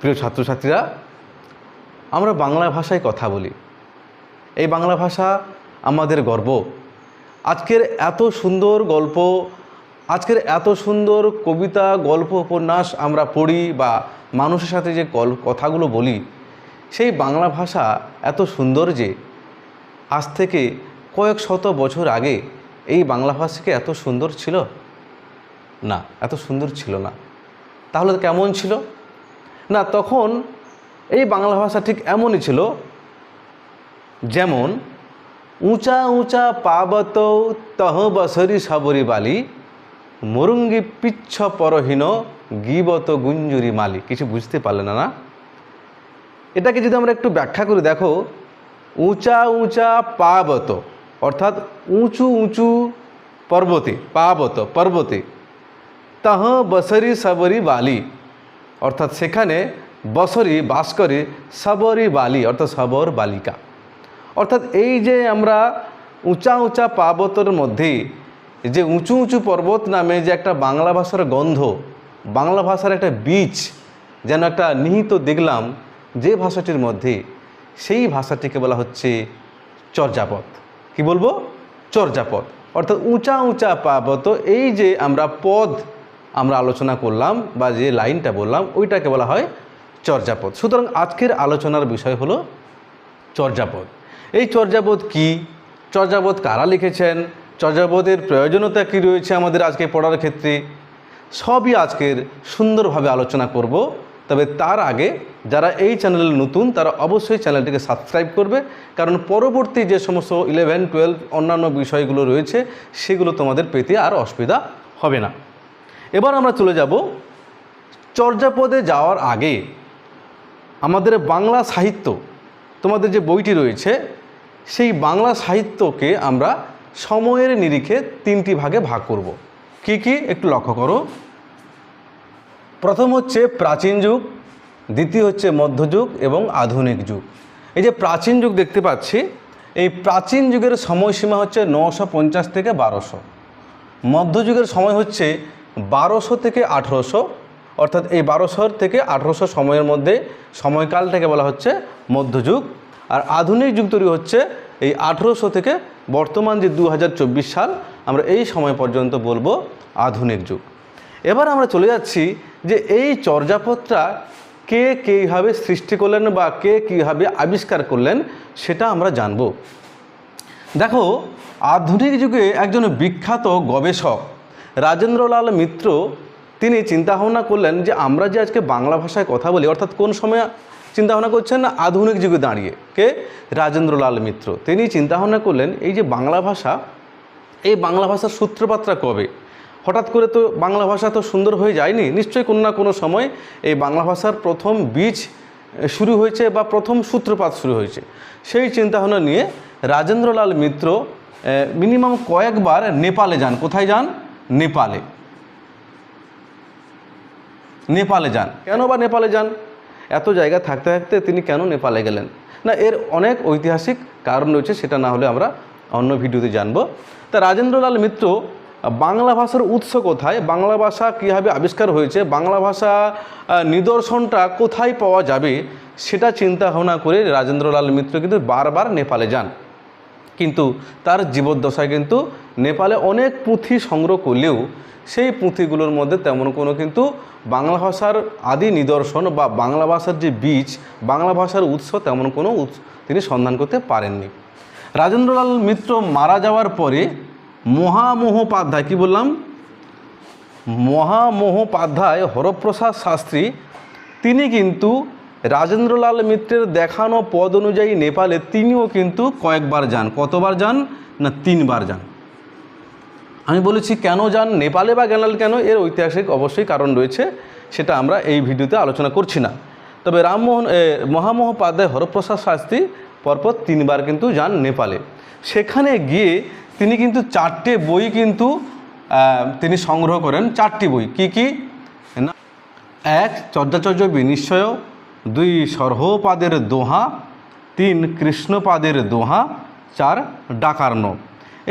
প্রিয় ছাত্রছাত্রীরা, আমরা বাংলা ভাষায় কথা বলি। এই বাংলা ভাষা আমাদের গর্ব। আজকের এত সুন্দর গল্প, আজকের এত সুন্দর কবিতা, গল্প, উপন্যাস আমরা পড়ি বা মানুষের সাথে যে গল, কথাগুলো বলি, সেই বাংলা ভাষা এত সুন্দর যে আজ থেকে কয়েক শত বছর আগে এই বাংলা ভাষাকে এত সুন্দর ছিল? না, এত সুন্দর ছিল না। তাহলে কেমন ছিল? না, তখন এই বাংলা ভাষা ঠিক এমনই ছিল, যেমন, উঁচা উঁচা পাবত তহ বসরি সবরি বালি, মরুঙ্গি পিচ্ছ পরহীন গিবত গুঞ্জুরি মালি। কিছু বুঝতে পারলে না না? এটাকে যদি আমরা একটু ব্যাখ্যা করে, দেখো, উঁচা উঁচা পাবত, অর্থাৎ উঁচু উঁচু পর্বতে, পাবত, পর্বতে, তাহ বসরি সবরি বালি। অর্থাৎ সেখানে বসরি বাস করে সবরি বালি, অর্থাৎ সবর বালিকা। অর্থাৎ এই যে আমরা উঁচা উঁচা পার্বতের মধ্যে যে উঁচু উঁচু পর্বত নামে যে একটা বাংলা ভাষার গন্ধ, বাংলা ভাষার একটা বীজ যেন একটা নিহিত দেখলাম যে ভাষাটির মধ্যে, সেই ভাষাটিকে বলা হচ্ছে চর্যাপদ। কি বলব? চর্যাপদ। অর্থাৎ উঁচা উঁচা পার্বত এই যে আমরা পদ আমরা আলোচনা করলাম বা যে লাইনটা বললাম, ওইটাকে বলা হয় চর্যাপদ। সুতরাং আজকের আলোচনার বিষয় হলো চর্যাপদ। এই চর্যাপদ কি? চর্যাপদ কারা লিখেছেন? চর্যাপদের প্রয়োজনীয়তা কী রয়েছে আমাদের আজকে পড়ার ক্ষেত্রে? সবই আজকের সুন্দরভাবে আলোচনা করব, তবে তার আগে যারা এই চ্যানেলে নতুন, তারা অবশ্যই চ্যানেলটিকে সাবস্ক্রাইব করবে, কারণ পরবর্তী যে সমস্ত ইলেভেন টুয়েলভ অন্যান্য বিষয়গুলো রয়েছে, সেগুলো তোমাদের পেতে আর অসুবিধা হবে না। এবার আমরা চলে যাব চর্যাপদে যাওয়ার আগে আমাদের বাংলা সাহিত্য, তোমাদের যে বইটি রয়েছে, সেই বাংলা সাহিত্যকে আমরা সময়ের নিরিখে তিনটি ভাগে ভাগ করব। কি কি একটু লক্ষ্য করো। প্রথম হচ্ছে প্রাচীন যুগ, দ্বিতীয় হচ্ছে মধ্যযুগ এবং আধুনিক যুগ। এই যে প্রাচীন যুগ দেখতে পাচ্ছি, এই প্রাচীন যুগের সময়সীমা হচ্ছে নশো পঞ্চাশ থেকে বারোশো। মধ্যযুগের সময় হচ্ছে বারোশো থেকে আঠেরোশো, অর্থাৎ এই বারোশোর থেকে আঠেরোশো সময়ের মধ্যে সময়কালটাকে বলা হচ্ছে মধ্যযুগ। আর আধুনিক যুগ তৈরি হচ্ছে এই আঠেরোশো থেকে বর্তমান যে দু হাজার চব্বিশ সাল, আমরা এই সময় পর্যন্ত বলব আধুনিক যুগ। এবার আমরা চলে যাচ্ছি যে এই চর্যাপদটা কে কীভাবে সৃষ্টি করলেন বা কে কীভাবে আবিষ্কার করলেন, সেটা আমরা জানব। দেখো, আধুনিক যুগে একজন বিখ্যাত গবেষক রাজেন্দ্রলাল মিত্র তিনি চিন্তাভাবনা করলেন যে আমরা যে আজকে বাংলা ভাষায় কথা বলি, অর্থাৎ কোন সময় চিন্তাভাবনা করছেন আধুনিক যুগে দাঁড়িয়ে, কে? রাজেন্দ্রলাল মিত্র। তিনি চিন্তাভাবনা করলেন, এই যে বাংলা ভাষা, এই বাংলা ভাষার সূত্রপাতটা কবে? হঠাৎ করে তো বাংলা ভাষা তো সুন্দর হয়ে যায়নি, নিশ্চয়ই কোনো না কোনো সময় এই বাংলা ভাষার প্রথম বীজ শুরু হয়েছে বা প্রথম সূত্রপাত শুরু হয়েছে। সেই চিন্তাভাবনা নিয়ে রাজেন্দ্রলাল মিত্র মিনিমাম কয়েকবার নেপালে যান। কোথায় যান? নেপালে। নেপালে যান। কেন বা নেপালে যান? এত জায়গা থাকতে থাকতে তিনি কেন নেপালে গেলেন? না, এর অনেক ঐতিহাসিক কারণ রয়েছে, সেটা না হলে আমরা অন্য ভিডিওতে জানব। তা রাজেন্দ্রলাল মিত্র, বাংলা ভাষার উৎস কোথায়? বাংলা ভাষা কীভাবে আবিষ্কার হয়েছে? বাংলা ভাষা নিদর্শনটা কোথায় পাওয়া যাবে? সেটা চিন্তা ভাবনা করে রাজেন্দ্রলাল মিত্র কিন্তু বারবার নেপালে যান। কিন্তু তার জীবদ্দশায় কিন্তু নেপালে অনেক পুঁথি সংগ্রহ করলেও সেই পুঁথিগুলোর মধ্যে তেমন কোনো কিন্তু বাংলা ভাষার আদি নিদর্শন বা বাংলা ভাষার যে বীজ, বাংলা ভাষার উৎস তেমন কোনো উৎস তিনি সন্ধান করতে পারেননি। রাজেন্দ্রলাল মিত্র মারা যাওয়ার পরে মহামোহোপাধ্যায়, কি বললাম? মহামোহোপাধ্যায় হরপ্রসাদ শাস্ত্রী, তিনি কিন্তু রাজেন্দ্রলাল মিত্রের দেখানো পদ অনুযায়ী নেপালে তিনিও কিন্তু কয়েকবার যান। কতবার যান না তিনবার যান? আমি বলেছি, কেন যান? নেপালে বা গেলাল কেন? এর ঐতিহাসিক অবশ্যই কারণ রয়েছে, সেটা আমরা এই ভিডিওতে আলোচনা করছি না। তবে রামমোহন মহামহোপাধ্যায় হরপ্রসাদ শাস্ত্রী পরপর তিনবার কিন্তু যান নেপালে। সেখানে গিয়ে তিনি কিন্তু চারটে বই কিন্তু তিনি সংগ্রহ করেন। চারটি বই। কি কি? না, এক, চর্যাচর্য বিনিশ্চয় দুই সর্বপাদের দোহা, তিন কৃষ্ণপাদের দোহা, চার ডাকার্ণ।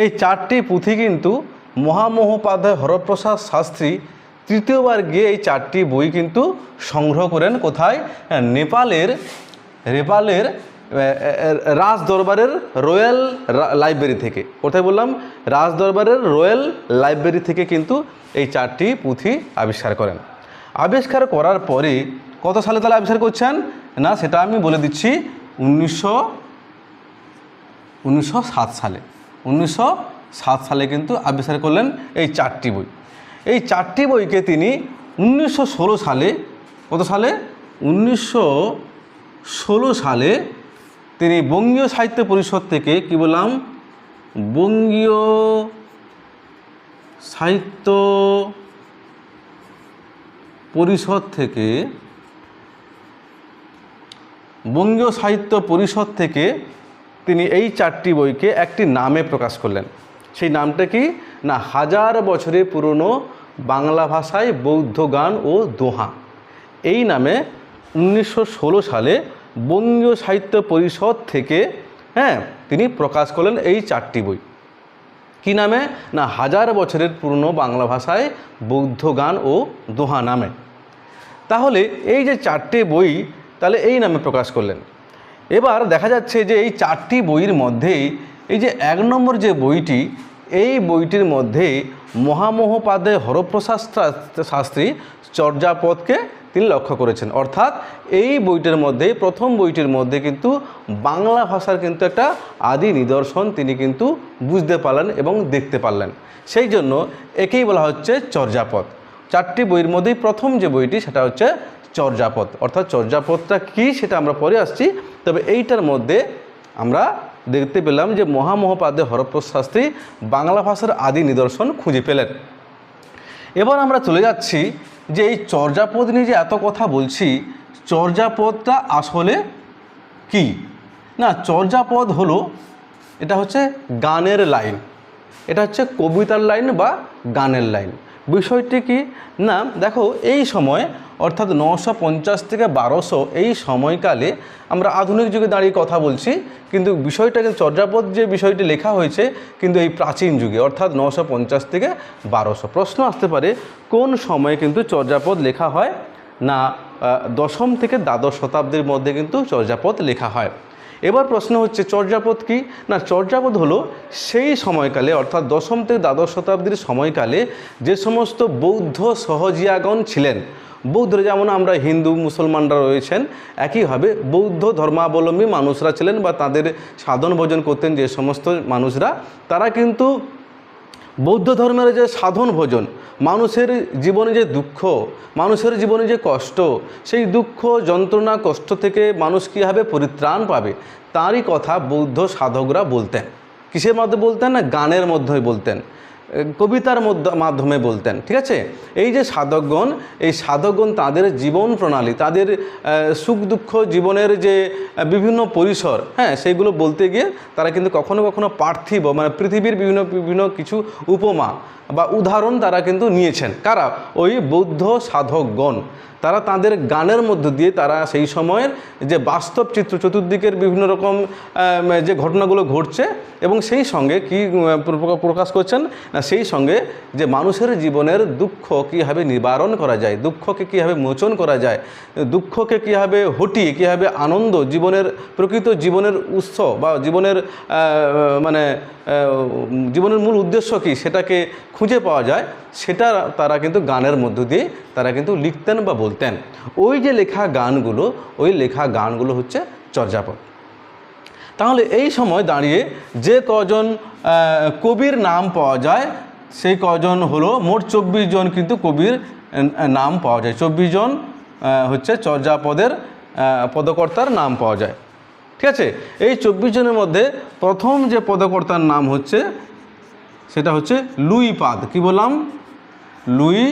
এই চারটি পুঁথি কিন্তু মহামহোপাধ্যায় হরপ্রসাদ শাস্ত্রী তৃতীয়বার গিয়ে এই চারটি বই কিন্তু সংগ্রহ করেন কোথায়? নেপালের নেপালের রাজ দরবারের রয়্যাল লাইব্রেরি থেকে। কোথায় বললাম? রাজ দরবারের রয়্যাল লাইব্রেরি থেকে কিন্তু এই চারটি পুঁথি আবিষ্কার করেন। আবিষ্কার করার পরে কত সালে তাহলে আবিষ্কার করছেন? না, সেটা আমি বলে দিচ্ছি, উনিশশো উনিশশো সালে। উনিশশো সাত সালে কিন্তু আবিষ্কার করলেন এই চারটি বই। এই চারটি বইকে তিনি উনিশশো ষোলো সালে, কত সালে? উনিশশো ষোলো সালে তিনি বঙ্গীয় সাহিত্য পরিষদ থেকে কি বললাম? বঙ্গীয় সাহিত্য পরিষদ থেকে বঙ্গীয় সাহিত্য পরিষদ থেকে তিনি এই চারটি বইকে একটি নামে প্রকাশ করলেন। সেই নামটা কি? না, হাজার বছরের পুরনো বাংলা ভাষায় বৌদ্ধ গান ও দোহা। এই নামে উনিশশো ষোলো সালে বঙ্গীয় সাহিত্য পরিষদ থেকে হ্যাঁ তিনি প্রকাশ করলেন এই চারটি বই। কি নামে? না, হাজার বছরের পুরনো বাংলা ভাষায় বৌদ্ধ গান ও দোহা নামে। তাহলে এই যে চারটে বই তাহলে এই নামে প্রকাশ করলেন। এবার দেখা যাচ্ছে যে এই চারটি বইয়ের মধ্যে এই যে এক নম্বর যে বইটি, এই বইটির মধ্যে মহামহোপাধ্যায় হরপ্রসাদ শাস্ত্রী চর্যাপদকে তিনি লক্ষ্য করেছেন। অর্থাৎ এই বইটির মধ্যে, প্রথম বইটির মধ্যে কিন্তু বাংলা ভাষার কিন্তু একটা আদি নিদর্শন তিনি কিন্তু বুঝতে পারলেন এবং দেখতে পারলেন। সেই জন্য একেই বলা হচ্ছে চর্যাপদ। চারটি বইয়ের মধ্যেই প্রথম যে বইটি, সেটা হচ্ছে চর্যাপদ। অর্থাৎ চর্যাপদটা কী সেটা আমরা পরে আসছি। তবে এইটার মধ্যে আমরা দেখতে পেলাম যে মহামহোপাধ্যায় হরপ্রসাদ শাস্ত্রী বাংলা ভাষার আদি নিদর্শন খুঁজে পেলেন। এবার আমরা চলে যাচ্ছি যে এই চর্যাপদ নিয়ে যে এত কথা বলছি, চর্যাপদটা আসলে কি? না, চর্যাপদ হলো, এটা হচ্ছে গানের লাইন। এটা হচ্ছে কবিতার লাইন বা গানের লাইন। বিষয়টি কি? না, দেখো, এই সময়, অর্থাৎ নশো পঞ্চাশ থেকে বারোশো এই সময়কালে আমরা আধুনিক যুগে দাঁড়িয়ে কথা বলছি, কিন্তু বিষয়টা কিন্তু চর্যাপদ যে বিষয়টি লেখা হয়েছে, কিন্তু এই প্রাচীন যুগে, অর্থাৎ নশো পঞ্চাশ থেকে বারোশো প্রশ্ন আসতে পারে, কোন সময়ে কিন্তু চর্যাপদ লেখা হয়? না দশম থেকে দ্বাদশ শতাব্দীর মধ্যে কিন্তু চর্যাপদ লেখা হয়। এবার প্রশ্ন হচ্ছে, চর্যাপদ কি? না, চর্যাপদ হলো সেই সময়কালে, অর্থাৎ দশম থেকে দ্বাদশ শতাব্দীর সময়কালে যে সমস্ত বৌদ্ধ সহজিয়াগণ ছিলেন। বৌদ্ধরা যেমন আমরা হিন্দু, মুসলমানরা রয়েছেন, একইভাবে বৌদ্ধ ধর্মাবলম্বী মানুষরা ছিলেন বা তাদের সাধন ভোজন করতেন যে সমস্ত মানুষরা, তারা কিন্তু বৌদ্ধ ধর্মের যে সাধন ভোজন, মানুষের জীবনে যে দুঃখ, মানুষের জীবনে যে কষ্ট, সেই দুঃখ, যন্ত্রণা, কষ্ট থেকে মানুষ কীভাবে পরিত্রাণ পাবে, তারই কথা বৌদ্ধ সাধকরা বলতেন। কিসের মধ্যে বলতেন না? গানের মধ্যে বলতেন। কবিতার মাধ্যমে বলতেন, ঠিক আছে? এই যে সাধকগণ, এই সাধকগণ তাদের জীবন প্রণালী, তাদের সুখ দুঃখ জীবনের যে বিভিন্ন পরিসর হ্যাঁ সেইগুলো বলতে গিয়ে তারা কিন্তু কখনো কখনো পার্থিব মানে পৃথিবীর বিভিন্ন বিভিন্ন কিছু উপমা বা উদাহরণ তারা কিন্তু নিয়েছেন। কারা? ওই বৌদ্ধ সাধকগণ। তারা তাদের গানের মধ্য দিয়ে তারা সেই সময়ের যে বাস্তব চিত্র, চতুর্দিকের বিভিন্ন রকম যে ঘটনাগুলো ঘটছে এবং সেই সঙ্গে কি প্রকাশ করছেন সেই সঙ্গে যে মানুষের জীবনের দুঃখ কীভাবে নিবারণ করা যায়, দুঃখকে কীভাবে মোচন করা যায়, দুঃখকে কীভাবে হটিয়ে, কীভাবে আনন্দ, জীবনের, প্রকৃত জীবনের উৎস বা জীবনের মানে জীবনের মূল উদ্দেশ্য কী, সেটাকে খুঁজে পাওয়া যায়, সেটা তারা কিন্তু গানের মধ্য দিয়ে তারা কিন্তু লিখতেন বা বলতেন। ওই যে লেখা গানগুলো, ওই লেখা গানগুলো হচ্ছে চর্যাপদ। তাহলে এই সময় দাঁড়িয়ে যে কজন কবির নাম পাওয়া যায়, সেই কজন হলো মোট চব্বিশ জন কিন্তু কবির নাম পাওয়া যায়। চব্বিশ জন হচ্ছে চর্যাপদের পদকর্তার নাম পাওয়া যায়। ঠিক আছে? এই চব্বিশ জনের মধ্যে প্রথম যে পদকর্তার নাম হচ্ছে, সেটা হচ্ছে লুই পাদ কি বললাম? লুই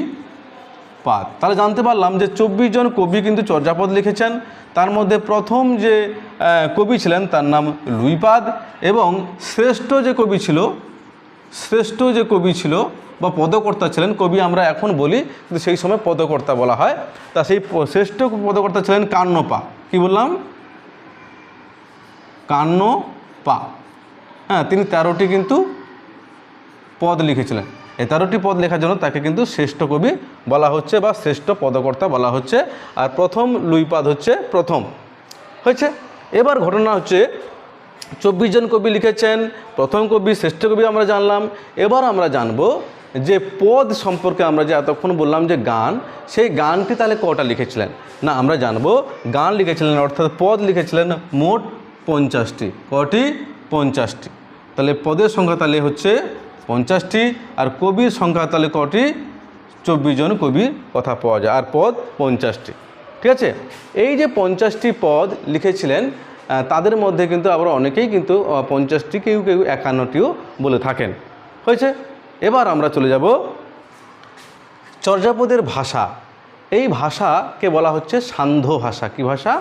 পাদ তাহলে জানতে পারলাম যে চব্বিশ জন কবি কিন্তু চর্যাপদ লিখেছেন। তার মধ্যে প্রথম যে কবি ছিলেন তার নাম লুইপাদ এবং শ্রেষ্ঠ যে কবি ছিল, শ্রেষ্ঠ যে কবি ছিল বা পদকর্তা ছিলেন, কবি আমরা এখন বলি, কিন্তু সেই সময় পদকর্তা বলা হয়। তা সেই শ্রেষ্ঠ পদকর্তা ছিলেন কান্নপা কি বললাম? কান্নপা হ্যাঁ তিনি তেরোটি কিন্তু পদ লিখেছিলেন। এই তেরোটি পদ লেখার জন্য তাকে কিন্তু শ্রেষ্ঠ কবি বলা হচ্ছে বা শ্রেষ্ঠ পদকর্তা বলা হচ্ছে। আর প্রথম লুইপাদ হচ্ছে প্রথম। হয়েছে? এবার ঘটনা হচ্ছে, চব্বিশ জন কবি লিখেছেন, প্রথম কবি, শ্রেষ্ঠ কবি আমরা জানলাম। এবার আমরা জানব যে পদ সম্পর্কে আমরা যে এতক্ষণ বললাম যে গান, সেই গানটি তাহলে কটা লিখেছিলেন? না, আমরা জানব, গান লিখেছিলেন অর্থাৎ পদ লিখেছিলেন মোট পঞ্চাশটি, কটি? পঞ্চাশটি। তাহলে পদের সংখ্যা তাহলে হচ্ছে পঞ্চাশটি আর কবির সংখ্যা তাহলে কটি? চব্বিশ জন কবির কথা পাওয়া যায়। আর পদ পঞ্চাশটি। ঠিক আছে? এই যে পঞ্চাশটি পদ লিখেছিলেন তাদের মধ্যে কিন্তু আবার অনেকেই কিন্তু পঞ্চাশটি কেউ কেউ একান্নটিও বলে থাকেন। হয়েছে? এবার আমরা চলে যাব চর্যাপদের ভাষা। এই ভাষাকে বলা হচ্ছে সান্ধ্য ভাষা। কি ভাষা?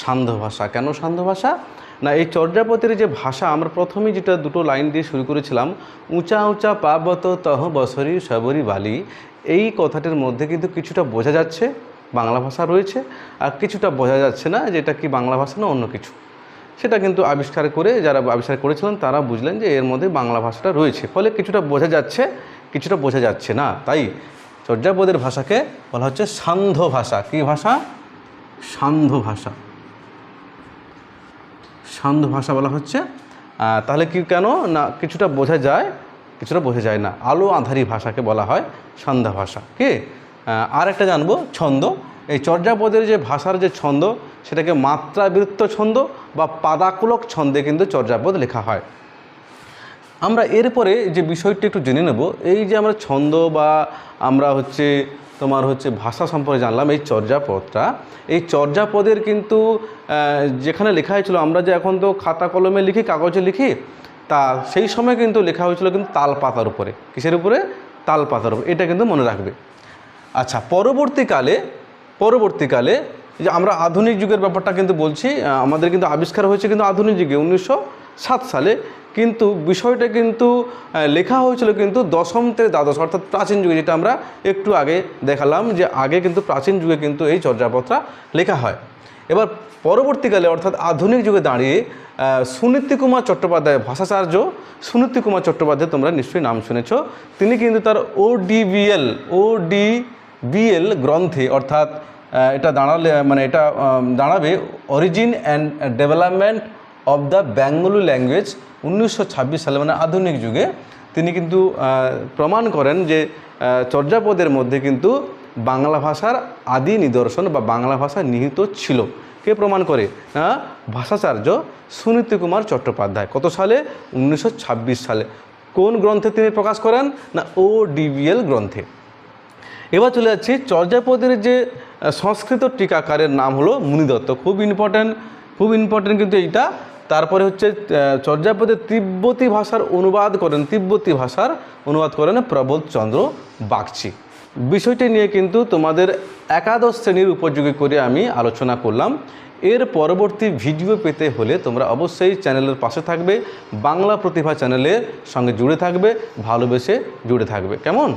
সান্ধ্য ভাষা। কেন সান্ধ্য ভাষা? না, এই চর্যাপদের যে ভাষা, আমরা প্রথমেই যেটা দুটো লাইন দিয়ে শুরু করেছিলাম, উঁচা উঁচা পাবত তহ বসরি সবরি বালি, এই কথাটির মধ্যে কিন্তু কিছুটা বোঝা যাচ্ছে, বাংলা ভাষা রয়েছে, আর কিছুটা বোঝা যাচ্ছে না যে এটা কি বাংলা ভাষা না অন্য কিছু। সেটা কিন্তু আবিষ্কার করে, যারা আবিষ্কার করেছিলেন, তারা বুঝলেন যে এর মধ্যে বাংলা ভাষাটা রয়েছে। ফলে কিছুটা বোঝা যাচ্ছে, কিছুটা বোঝা যাচ্ছে না। তাই চর্যাপদের ভাষাকে বলা হচ্ছে সান্ধ্য ভাষা। কি ভাষা? সান্ধ্য ভাষা। সান্ধ্য ভাষা বলা হচ্ছে। তাহলে কি কেন? না, কিছুটা বোঝা যায়, কিছুটা বোঝা যায় না। আলো আধারি ভাষাকে বলা হয় সন্ধ্যা ভাষা, কি? আর একটা জানব, ছন্দ। এই চর্যাপদের যে ভাষার যে ছন্দ, সেটাকে মাত্রাবৃত্ত ছন্দ বা পাদাকুলক ছন্দে কিন্তু চর্যাপদ লেখা হয়। আমরা এরপরে যে বিষয়টি একটু জেনে নেব, এই যে আমরা ছন্দ বা আমরা হচ্ছে তোমার হচ্ছে ভাষা সম্পর্কে জানলাম, এই চর্যাপদটা। এই চর্যাপদের কিন্তু যেখানে লেখা হয়েছিল, আমরা যে এখন তো খাতা কলমে লিখি, কাগজে লিখি, তা সেই সময় কিন্তু লেখা হয়েছিল কিন্তু তাল পাতার উপরে। কিসের উপরে? তাল পাতার উপরে। এটা কিন্তু মনে রাখবে। আচ্ছা পরবর্তীকালে পরবর্তীকালে যে আমরা আধুনিক যুগের ব্যাপারটা কিন্তু বলছি আমাদের কিন্তু আবিষ্কার হয়েছে কিন্তু আধুনিক যুগে, উনিশশো সাত সালে। কিন্তু বিষয়টা কিন্তু লেখা হয়েছিল কিন্তু দশম থেকে দ্বাদশ, অর্থাৎ প্রাচীন যুগে, যেটা আমরা একটু আগে দেখালাম যে আগে কিন্তু প্রাচীন যুগে কিন্তু এই চর্যাপত্রা লেখা হয়। এবার পরবর্তীকালে, অর্থাৎ আধুনিক যুগে দাঁড়িয়ে সুনীতি কুমার চট্টোপাধ্যায় ভাষাচার্য, সুনীতি কুমার চট্টোপাধ্যায় তোমরা নিশ্চয়ই নাম শুনেছ, তিনি কিন্তু তার ওডিবিএল ওডিবিএল গ্রন্থে, অর্থাৎ এটা দাঁড়ালে মানে এটা দাঁড়াবে origin and development of the Bengali language উনিশশো ছাব্বিশ সালে মানে আধুনিক যুগে, তিনি কিন্তু প্রমাণ করেন যে চর্যাপদের মধ্যে কিন্তু বাংলা ভাষার আদি নিদর্শন বা বাংলা ভাষা নিহিত ছিল। কে প্রমাণ করে? ভাষাচার্য সুনীতি কুমার চট্টোপাধ্যায়। কত সালে? উনিশশো ছাব্বিশ সালে। কোন গ্রন্থে তিনি প্রকাশ করেন? না ও ডিবিএল গ্রন্থে। এবার চলে যাচ্ছি, চর্যাপদের যে সংস্কৃত টিকাকারের নাম হলো মুনিদত্ত। খুব ইম্পর্ট্যান্ট খুব ইম্পর্ট্যান্ট কিন্তু এইটা। তারপরে হচ্ছে চর্যাপদে তিব্বতী ভাষার অনুবাদ করেন, তিব্বতী ভাষার অনুবাদ করেন প্রবোধ চন্দ্র বাগচি। বিষয়টি নিয়ে কিন্তু তোমাদের একাদশ শ্রেণির উপযোগী করে আমি আলোচনা করলাম। এর পরবর্তী ভিডিও পেতে হলে তোমরা অবশ্যই চ্যানেলের পাশে থাকবে, বাংলা প্রতিভা চ্যানেলের সঙ্গে জুড়ে থাকবে, ভালোবেসে জুড়ে থাকবে। কেমন?